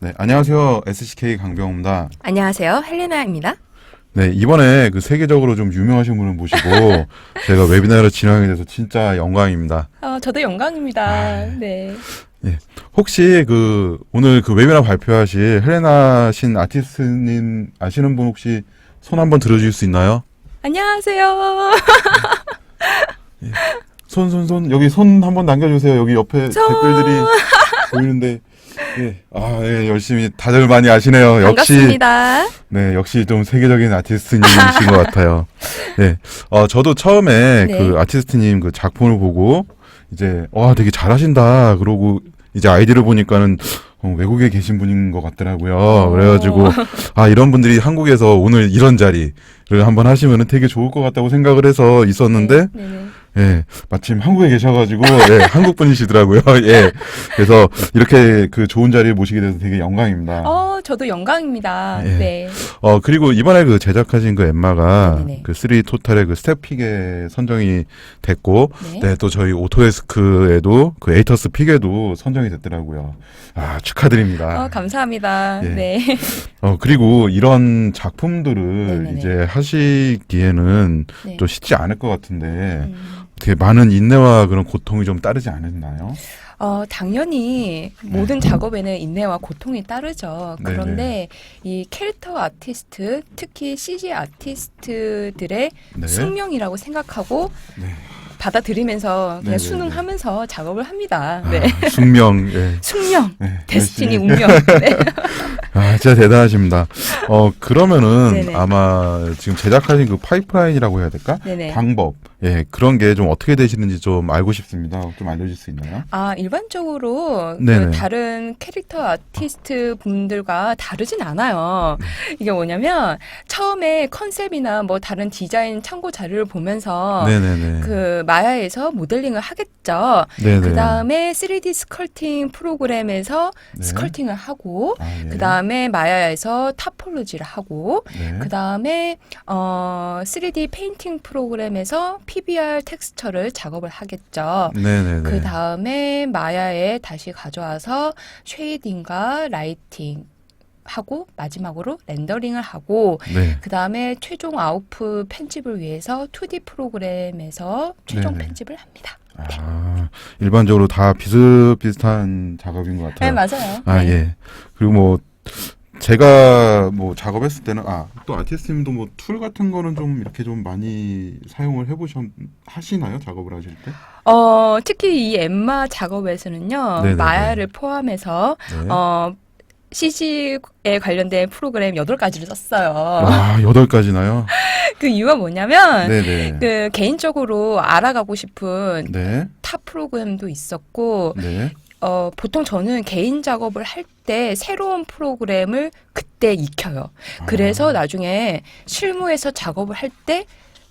네, 안녕하세요. SCK 강병호입니다. 안녕하세요. 헬레나입니다. 네, 이번에 그 세계적으로 좀 유명하신 분을 모시고 제가 웨비나를 진행하게 돼서 진짜 영광입니다. 어, 저도 영광입니다. 아, 네. 혹시 그 오늘 그 웨비나 발표하실 헬레나 신 아티스트님 아시는 분 혹시 손 한번 들어주실 수 있나요? 안녕하세요. 손, 손, 손. 여기 손 한번 남겨주세요. 여기 옆에 손. 댓글들이 보이는데. 예. 아, 예, 열심히 다들 많이 아시네요. 역시. 반갑습니다. 네, 역시 좀 세계적인 아티스트님이신 것 같아요. 네, 어, 저도 처음에 네. 그 아티스트님 그 작품을 보고 이제 와 되게 잘하신다 그러고 이제 아이디를 보니까는 어, 외국에 계신 분인 것 같더라고요. 그래가지고 아 이런 분들이 한국에서 오늘 이런 자리를 한번 하시면은 되게 좋을 것 같다고 생각을 해서 있었는데 네, 네. 예, 마침 한국에 계셔가지고, 예, 한국 분이시더라고요. 예. 그래서 이렇게 그 좋은 자리에 모시게 돼서 되게 영광입니다. 어, 저도 영광입니다. 예. 네. 어, 그리고 이번에 그 제작하신 그 엠마가 네네네. 그3 토탈의 그 스텝픽에 선정이 됐고, 네. 네, 또 저희 오토데스크에도 그 에이터스 픽에도 선정이 됐더라고요. 아, 축하드립니다. 어, 감사합니다. 예. 네. 어, 그리고 이런 작품들을 네네네. 이제 하시기에는 네. 또 쉽지 않을 것 같은데, 음. 되게 많은 인내와 그런 고통이 좀 따르지 않았나요? 어, 당연히 모든 작업에는 인내와 고통이 따르죠. 네네. 그런데 이 캐릭터 아티스트, 특히 CG 아티스트들의 네. 숙명이라고 생각하고 네. 받아들이면서 그냥 네네네. 순응하면서 작업을 합니다. 네. 아, 숙명, 예. 숙명, 네, 데스티니 열심히. 운명. 네. 아, 진짜 대단하십니다. 어, 그러면은 네네. 아마 지금 제작하신 그 파이프라인이라고 해야 될까? 네네. 방법, 예, 그런 게 좀 어떻게 되시는지 좀 알고 싶습니다. 좀 알려줄 수 있나요? 아, 일반적으로 그 네네. 다른 캐릭터 아티스트 분들과 다르진 않아요. 이게 뭐냐면 처음에 컨셉이나 뭐 다른 디자인 참고 자료를 보면서 네네네. 그 마야에서 모델링을 하겠죠. 네네. 그 다음에 3D 스컬팅 프로그램에서 네. 스컬팅을 하고 아, 예. 그 다음에 마야에서 타폴로지를 하고 네. 그 다음에 어 3D 페인팅 프로그램에서 PBR 텍스처를 작업을 하겠죠. 네네네. 그 다음에 마야에 다시 가져와서 쉐이딩과 라이팅 하고 마지막으로 렌더링을 하고 네. 그 다음에 최종 아웃풋 편집을 위해서 2D 프로그램에서 최종 네네. 편집을 합니다. 아, 일반적으로 다 비슷비슷한 작업인 것 같아요. 네 맞아요. 아, 네. 예. 그리고 뭐, 제가 뭐 작업했을 때는, 아, 또 아티스트님도 뭐 툴 같은 거는 좀 이렇게 좀 많이 사용을 해보셨, 하시나요? 작업을 하실 때? 어 특히 이 엠마 작업에서는요 네네네. 마야를 포함해서 네. 어 CG에 관련된 프로그램 8가지를 썼어요. 아, 여덟 가지나요? 그 이유가 뭐냐면 네네. 그 개인적으로 알아가고 싶은 네. 타 프로그램도 있었고 네. 어 보통 저는 개인 작업을 할 때 새로운 프로그램을 그때 익혀요. 그래서 아, 나중에 실무에서 작업을 할 때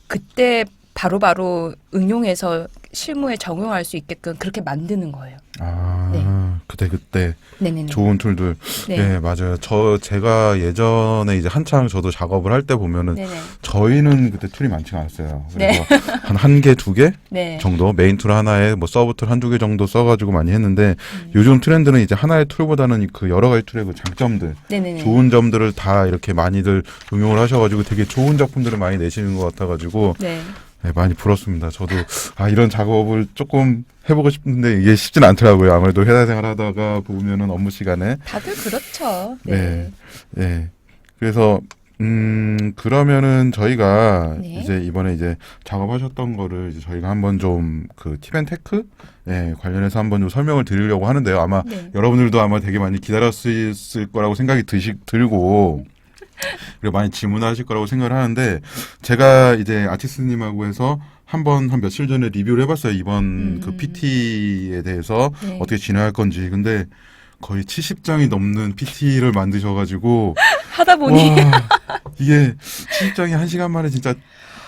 그때 바로바로 응용해서 실무에 적용할 수 있게끔 그렇게 만드는 거예요. 아, 네. 그때 그때 네네네. 좋은 툴들. 네. 네. 맞아요. 저 제가 예전에 이제 한창 저도 작업을 할 때 보면은 네네. 저희는 그때 툴이 많지가 않았어요. 네. 그래서 한 한 개, 두 개 네. 정도 메인 툴 하나에 뭐 서브 툴 한두 개 정도 써 가지고 많이 했는데 음. 요즘 트렌드는 이제 하나의 툴보다는 그 여러 가지 툴의 그 장점들, 네네네. 좋은 점들을 다 이렇게 많이들 응용을 하셔 가지고 되게 좋은 작품들을 많이 내시는 것 같아 가지고 네. 네, 많이 부럽습니다. 저도 아 이런 작업을 조금 해보고 싶은데 이게 쉽진 않더라고요. 아무래도 회사 생활하다가 보면은 업무 시간에 다들 그렇죠. 네. 네. 그래서 음 그러면은 저희가 네. 이제 이번에 이제 작업하셨던 거를 이제 저희가 한번 좀그 팁앤테크 예 관련해서 한번 좀 설명을 드리려고 하는데요. 아마 네. 여러분들도 아마 되게 많이 기다렸을 거라고 생각이 드시, 들고 그리고 많이 질문하실 거라고 생각을 하는데 제가 이제 아티스트님하고 해서 한번 한 며칠 전에 리뷰를 해봤어요. 이번 음. 그 PT에 대해서 네. 어떻게 진행할 건지. 근데 거의 70장이 넘는 PT를 만드셔가지고 하다 보니 와 이게 70장이 한 시간 만에 진짜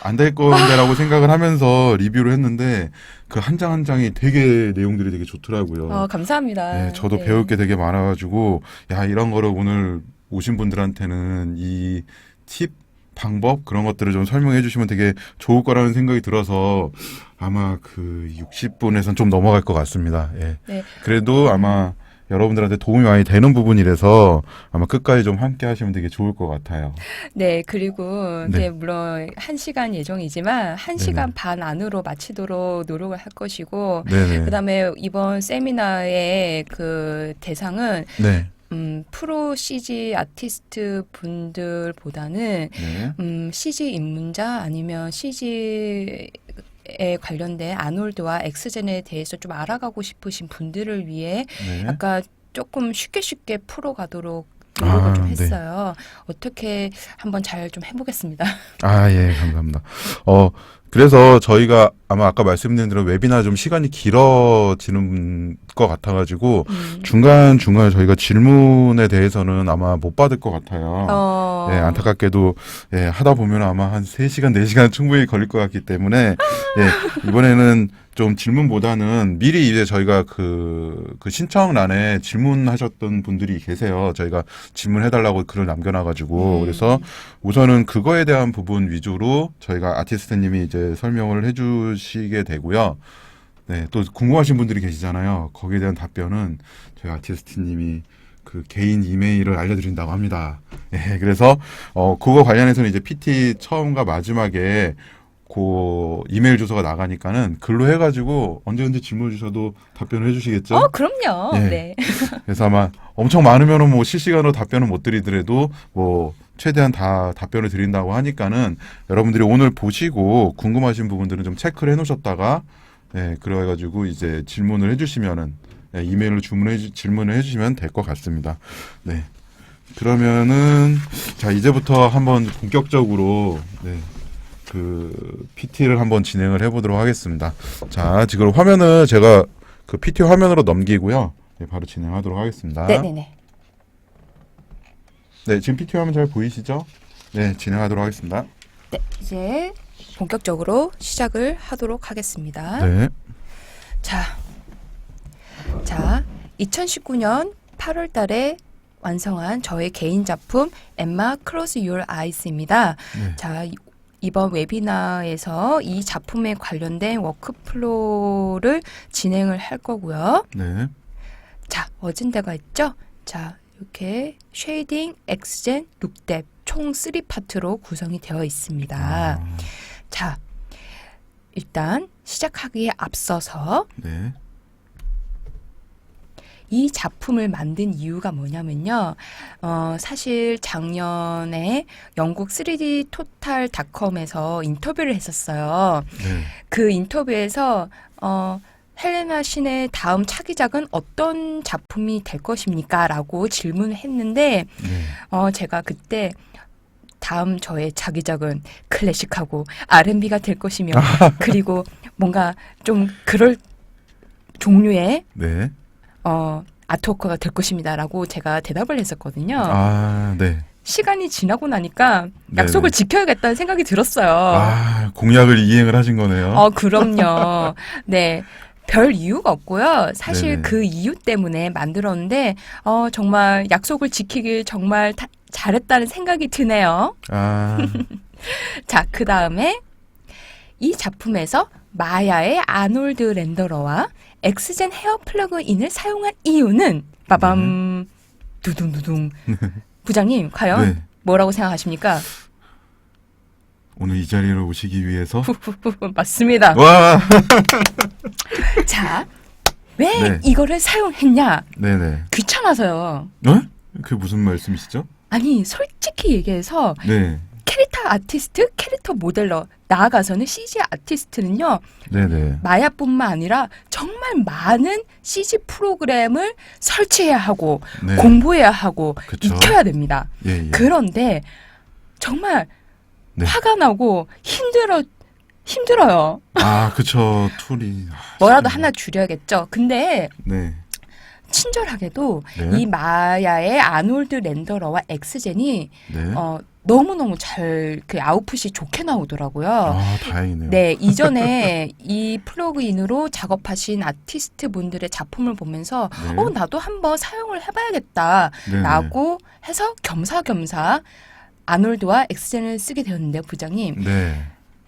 안 될 건데라고 생각을 하면서 리뷰를 했는데 그 한 장 한 장이 되게 내용들이 되게 좋더라고요. 어, 감사합니다. 네, 저도 네. 배울 게 되게 많아가지고 야 이런 거를 오늘 오신 분들한테는 이 팁 방법 그런 것들을 좀 설명해 주시면 되게 좋을 거라는 생각이 들어서 아마 그 60분에선 좀 넘어갈 것 같습니다. 예. 네. 그래도 아마 여러분들한테 도움이 많이 되는 부분이라서 아마 끝까지 좀 함께 하시면 되게 좋을 것 같아요. 네, 그리고 네. 이제 물론 한 시간 예정이지만 한 시간 반 안으로 마치도록 노력을 할 것이고 네네. 그다음에 이번 세미나의 그 대상은 네. 음, 프로 CG 아티스트 분들보다는 네. 음, CG 입문자 아니면 CG에 관련된 아놀드와 엑스젠에 대해서 좀 알아가고 싶으신 분들을 위해 네. 약간 조금 쉽게 쉽게 풀어가도록 노력을 아, 좀 네. 했어요. 어떻게 한번 잘 좀 해보겠습니다. 아, 예, 감사합니다. 어, 그래서 저희가 아마 아까 말씀드린 대로 웨비나 좀 시간이 길어지는 것 같아가지고 음. 중간 중간에 저희가 질문에 대해서는 아마 못 받을 것 같아요. 어. 예, 안타깝게도 예, 하다 보면 아마 한 3 시간, 4 시간 충분히 걸릴 것 같기 때문에 예, 이번에는 좀 질문보다는 미리 이제 저희가 그, 그 신청란에 질문하셨던 분들이 계세요. 저희가 질문해달라고 글을 남겨놔가지고. 음. 그래서 우선은 그거에 대한 부분 위주로 저희가 아티스트님이 이제 설명을 해주시게 되고요. 네, 또 궁금하신 분들이 계시잖아요. 거기에 대한 답변은 저희 아티스트님이 그 개인 이메일을 알려드린다고 합니다. 예, 그래서 어 그거 관련해서는 이제 PT 처음과 마지막에 그 이메일 주소가 나가니까는 글로 해가지고 언제든지 질문 주셔도 답변을 해주시겠죠? 어, 그럼요. 예. 네. 그래서 아마 엄청 많으면은 뭐 실시간으로 답변을 못 드리더라도 뭐 최대한 다 답변을 드린다고 하니까는 여러분들이 오늘 보시고 궁금하신 부분들은 좀 체크를 해놓으셨다가 예, 그래가지고 이제 질문을 해주시면은 예, 이메일로 주문해 주- 질문을 해주시면 될 것 같습니다. 네. 그러면은 자 이제부터 한번 본격적으로 네. 그 PT를 한번 진행을 해보도록 하겠습니다. 자 지금 화면을 제가 그 PT 화면으로 넘기고요. 네, 바로 진행하도록 하겠습니다. 네네네. 네, 지금 PT 화면 잘 보이시죠? 네, 진행하도록 하겠습니다. 네, 이제 본격적으로 시작을 하도록 하겠습니다. 네, 자, 자, 2019년 8월 달에 완성한 저의 개인 작품 엠마 크로스 유얼 아이스입니다. 네. 자, 이- 이번 웨비나에서 이 작품에 관련된 워크플로우를 진행을 할 거고요. 네, 자, 어진데가 있죠? 자, 이렇게 쉐이딩, 엑스젠, 룩뎁 총 3파트로 구성이 되어 있습니다. 아, 자, 일단 시작하기에 앞서서 네, 이 작품을 만든 이유가 뭐냐면요. 어, 사실 작년에 영국 3D 토탈닷컴에서 인터뷰를 했었어요. 네, 그 인터뷰에서 어, 헬레나 신의 다음 차기작은 어떤 작품이 될 것입니까? 라고 질문을 했는데 네. 어, 제가 그때 다음 저의 자기작은 클래식하고 R&B가 될 것이며 그리고 뭔가 좀 그럴 종류의 네. 어, 아트워크가 될 것입니다라고 제가 대답을 했었거든요. 아, 네. 시간이 지나고 나니까 네네. 약속을 지켜야겠다는 생각이 들었어요. 아, 공약을 이행을 하신 거네요. 어, 그럼요. 네. 별 이유가 없고요. 사실 네네. 그 이유 때문에 만들었는데, 어, 정말 약속을 지키길 정말 다- 잘했다는 생각이 드네요. 아, 자, 그 다음에 이 작품에서 마야의 아놀드 렌더러와 엑스젠 헤어 플러그인을 사용한 이유는 빠밤 두둥두둥 부장님 과연 네. 뭐라고 생각하십니까? 오늘 이 자리에 오시기 위해서. 맞습니다. 와, 자, 왜 네. 이거를 사용했냐? 네네. 귀찮아서요. 어? 그게 무슨 말씀이시죠? 아니 솔직히 얘기해서 네, 캐릭터 아티스트, 캐릭터 모델러 나아가서는 CG 아티스트는요 네네. 마야뿐만 아니라 정말 많은 CG 프로그램을 설치해야 하고 네. 공부해야 하고 그쵸. 익혀야 됩니다. 예, 예. 그런데 정말 네. 화가 나고 힘들어 힘들어요. 아, 그쵸. 툴이. 아, 뭐라도 참. 하나 줄여야겠죠. 근데 네. 친절하게도 네. 이 마야의 아놀드 렌더러와 엑스젠이 네. 어, 너무너무 잘 그 아웃풋이 좋게 나오더라고요. 아, 다행이네요. 네, 이전에 이 플러그인으로 작업하신 아티스트 분들의 작품을 보면서 네. 어, 나도 한번 사용을 해봐야겠다. 네네. 라고 해서 겸사겸사 아놀드와 엑스젠을 쓰게 되었는데요, 부장님. 네.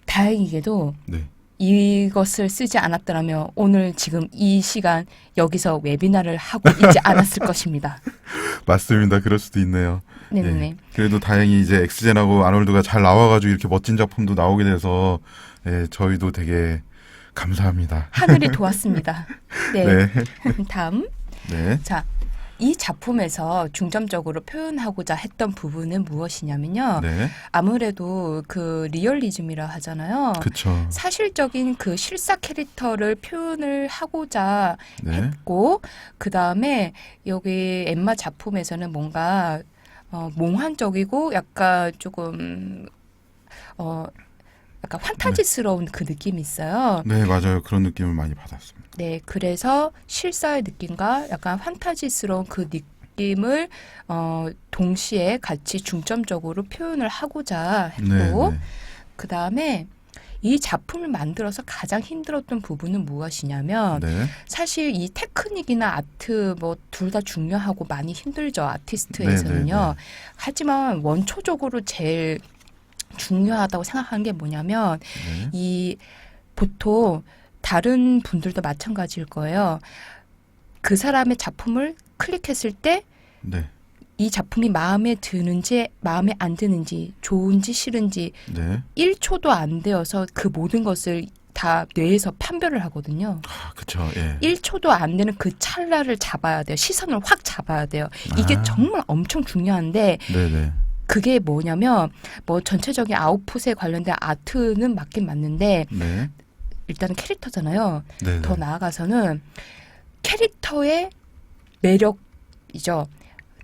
다행히게도 네. 이것을 쓰지 않았더라면 오늘 지금 이 시간 여기서 웨비나를 하고 있지 않았을 것입니다. 맞습니다. 그럴 수도 있네요. 네네. 예. 그래도 다행히 이제 엑스젠하고 아놀드가 잘 나와가지고 이렇게 멋진 작품도 나오게 돼서 예, 저희도 되게 감사합니다. 하늘이 도왔습니다. 네. 네. 다음. 네. 자, 이 작품에서 중점적으로 표현하고자 했던 부분은 무엇이냐면요. 네. 아무래도 그 리얼리즘이라 하잖아요. 그쵸. 사실적인 그 실사 캐릭터를 표현을 하고자 네. 했고 그 다음에 여기 엠마 작품에서는 뭔가 어, 몽환적이고 약간 조금 어 약간 환타지스러운 그 느낌이 있어요. 네, 맞아요. 그런 느낌을 많이 받았습니다. 네, 그래서 실사의 느낌과 약간 환타지스러운 그 느낌을 어 동시에 같이 중점적으로 표현을 하고자 했고 네, 네. 그 다음에 이 작품을 만들어서 가장 힘들었던 부분은 무엇이냐면 네. 사실 이 테크닉이나 아트 뭐 둘 다 중요하고 많이 힘들죠 아티스트에서는요. 네, 네, 네. 하지만 원초적으로 제일 중요하다고 생각하는 게 뭐냐면 네. 이 보통 다른 분들도 마찬가지일 거예요. 그 사람의 작품을 클릭했을 때 이 네. 작품이 마음에 드는지 마음에 안 드는지 좋은지 싫은지 네. 1초도 안 되어서 그 모든 것을 다 뇌에서 판별을 하거든요. 아, 그쵸. 예. 1초도 안 되는 그 찰나를 잡아야 돼요. 시선을 확 잡아야 돼요. 이게 아. 정말 엄청 중요한데 네, 네. 그게 뭐냐면 뭐 전체적인 아웃풋에 관련된 아트는 맞긴 맞는데 네. 일단은 캐릭터잖아요. 네. 더 네. 나아가서는 캐릭터의 매력이죠.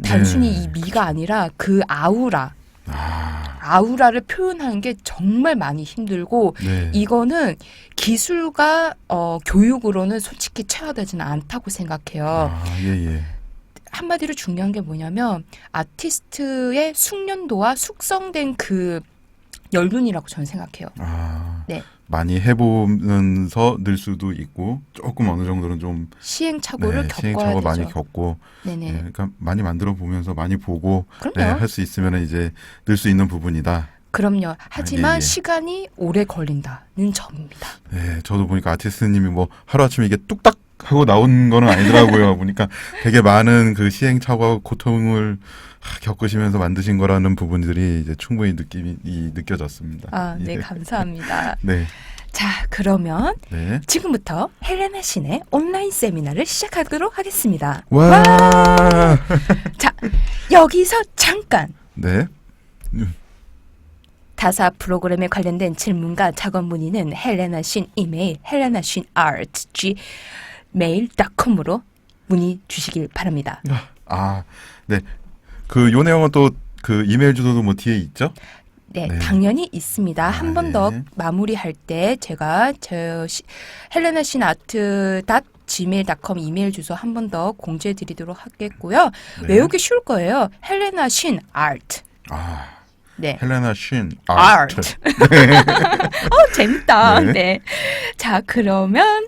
단순히 네. 이 미가 아니라 그 아우라, 아, 아우라를 표현하는 게 정말 많이 힘들고 네. 이거는 기술과 어, 교육으로는 솔직히 체화되지는 않다고 생각해요. 아, 예, 예. 한마디로 중요한 게 뭐냐면 아티스트의 숙련도와 숙성된 그 연륜이라고 저는 생각해요. 아, 네. 많이 해보면서 늘 수도 있고 조금 어느 정도는 좀 시행착오를 네, 겪어야 시행착오 되죠. 많이 겪고 네네. 예, 그러니까 많이 만들어 보면서 많이 보고 네, 그럼요. 할 수 있으면 이제 늘 수 있는 부분이다. 그럼요. 하지만 예, 예. 시간이 오래 걸린다는 점입니다. 예, 저도 보니까 아티스트님이 뭐 하루 아침에 이게 뚝딱 하고 나온 거는 아니더라고요. 보니까 되게 많은 그 시행착오와 고통을 하, 겪으시면서 만드신 거라는 부분들이 이제 충분히 느낌이 이, 느껴졌습니다. 아, 네, 예. 감사합니다. 네, 자, 그러면 네. 지금부터 헬레나 신의 온라인 세미나를 시작하도록 하겠습니다. 와, 자, 여기서 잠깐 네, 다사 프로그램에 관련된 질문과 작업 문의는 헬레나 신 이메일 헬레나 신 아트 g mail.com으로 문의 주시길 바랍니다. 아, 네. 그 요 내용은 또 그 이메일 주소도 뭐 뒤에 있죠? 네, 네. 당연히 있습니다. 아, 한번 더 네. 마무리할 때 제가 저 시- 헬레나 신 아트 닷 gmail.com 이메일 주소 한 번 더 공지해 드리도록 하겠고요. 네. 외우기 쉬울 거예요. 헬레나 신 아트. 아, 네. 헬레나 신 아트. 아트. 어, 재밌다. 네. 네. 자, 그러면